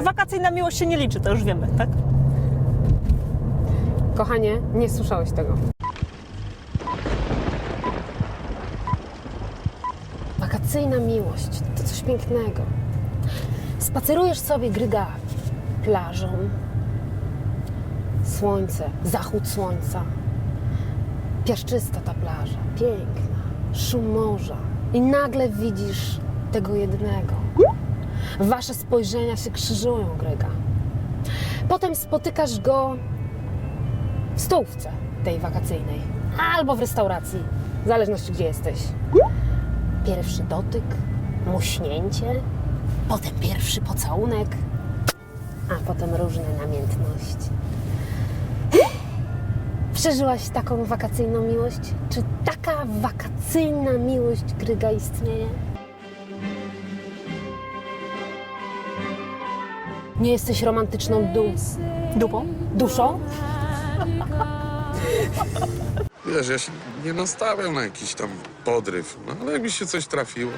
Wakacyjna miłość się nie liczy, to już wiemy, tak? Kochanie, nie słyszałeś tego. Wakacyjna miłość to coś pięknego. Spacerujesz sobie, Gryga, plażą. Słońce, zachód słońca. Piaszczysta ta plaża, piękna, szum morza. I nagle widzisz tego jednego. Wasze spojrzenia się krzyżują, Gryga. Potem spotykasz go w stołówce tej wakacyjnej albo w restauracji, w zależności gdzie jesteś. Pierwszy dotyk, muśnięcie, potem pierwszy pocałunek, a potem różne namiętności. Przeżyłaś taką wakacyjną miłość? Czy taka wakacyjna miłość Gryga istnieje? Nie jesteś romantyczną du- Dupą? duszą? Wiesz, ja się nie nastawiam na jakiś tam podryw, no ale jakby się coś trafiło.